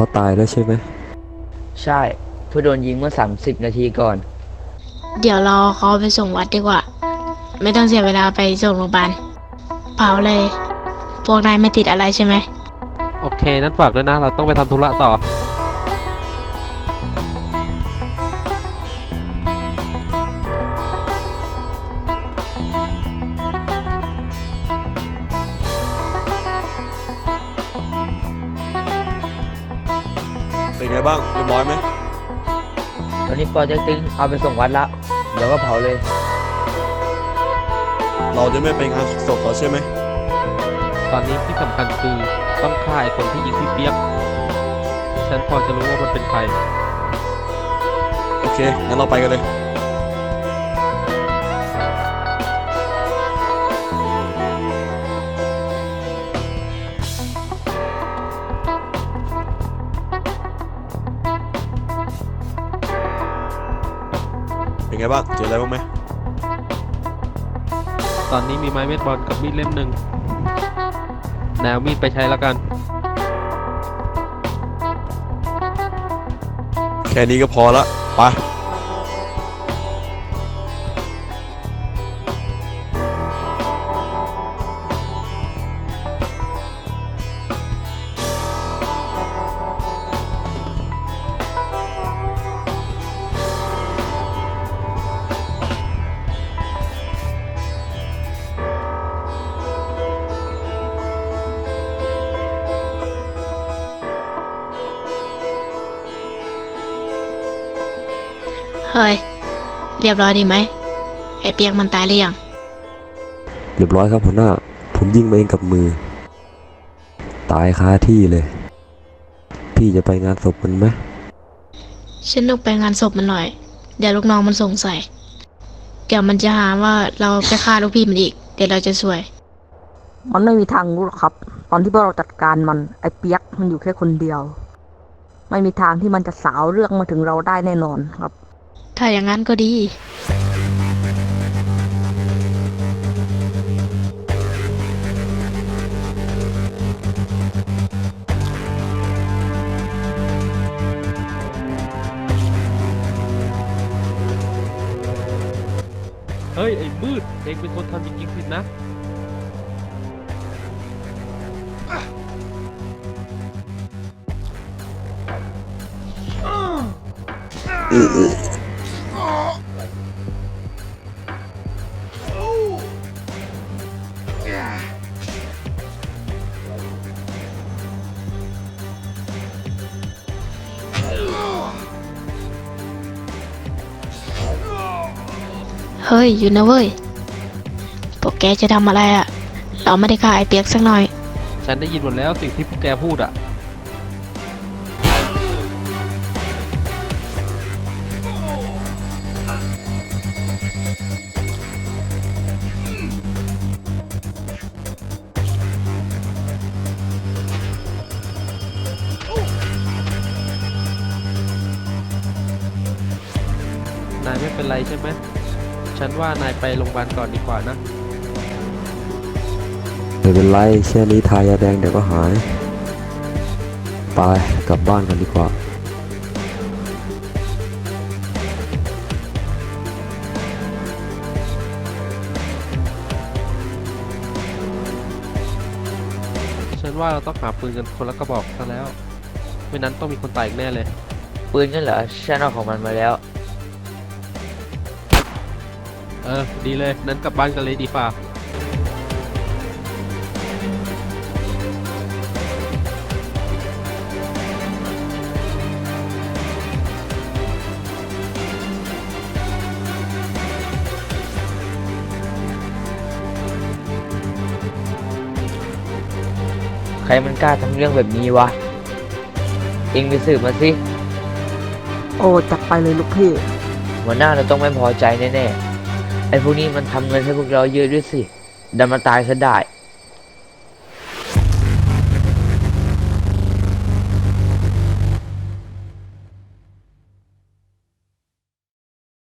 เขาตายแล้วใช่ไหมใช่เพื่อโดนยิงเมื่อ 30 นาทีก่อน เดี๋ยวเราเขาไปส่งวัดดีกว่า ไม่ต้องเสียเวลาไปส่งโรงพยาบาลเผาเลย พวกนายไม่ติดอะไรใช่ไหม โอเค นั้นฝากด้วยนะ เราต้องไปทำธุระต่อ เป็นไงบ้างเรียบร้อยไหมตอนนี้ปอเต็กตึงเอาไปส่งวัดละเดี๋ยวก็เผาเลย เราจะไม่ไปงานศพเขาใช่ไหมตอนนี้ที่สำคัญคือต้องฆ่าไอ้คนที่ยิงพี่เปียก ฉันพอจะรู้ว่ามันเป็นใคร โอเคงั้นเราไปกันเลย ไงบ้าง เจออะไรบ้างไหมตอนนี้มีไม้เบสบอลกับมีดเล่มหนึ่งแนวมีดไปใช้แล้วกัน แค่นี้ก็พอละ ไป เฮ้ย เรียบร้อยดีไหมไอเปียกมันตายหรือยังเรียบร้อยครับหัวหน้า ผมยิงมาเองกับมือ ตายคาที่เลย พี่จะไปงานศพมันไหมฉันต้องไปงานศพมันหน่อย เดี๋ยวลูกน้องมันสงสัย เดี๋ยวมันจะหาว่าเราไปฆ่าลูกพี่มันอีก เดี๋ยวเราจะสวย มันไม่มีทางรู้หรอกครับ ตอนที่พวกเราจัดการมันไอ้เปียกมันอยู่แค่คนเดียว ไม่มีทางที่มันจะสาวเรื่องมาถึงเราได้แน่นอนครับ ถ้าอย่างนั้นก็ดีเฮ้ย ไอ้มืด เองเป็นคนทำจริงๆสินะ เฮ้ย อยู่นะเว้ย พวกแกจะทำอะไรอะ เราไม่ได้ฆ่าไอเปียกสักหน่อย ฉันได้ยินหมดแล้วสิ่งที่พวกแกพูดอะ นายไม่เป็นไรใช่ไหม ฉันว่านายไปโรงพยาบาลก่อนดีกว่านะ ไม่เป็นไรแค่นี้ทายาแดงเดี๋ยวก็หาย ไปกลับบ้านกันดีกว่า ฉันว่าเราต้องหาปืนกันคนละกระบอกซะแล้ว ไม่นั้นต้องมีคนตายอีกแน่เลย ปืนนั่นเหรอฉันเอาของมันมาแล้ว เออ ดีเลย นั้นกลับบ้านกันเลยดีฝ่าใครมันกล้าทำเรื่องแบบนี้วะ เองไปสืบมาสิ โอ้จัดไปเลยลูกพี่ หัวหน้าเราต้องไม่พอใจแน่ๆ ไอ้พวกนี้มันทำเงินให้พวกเราเยอะด้วยสิดันมาตายซะได้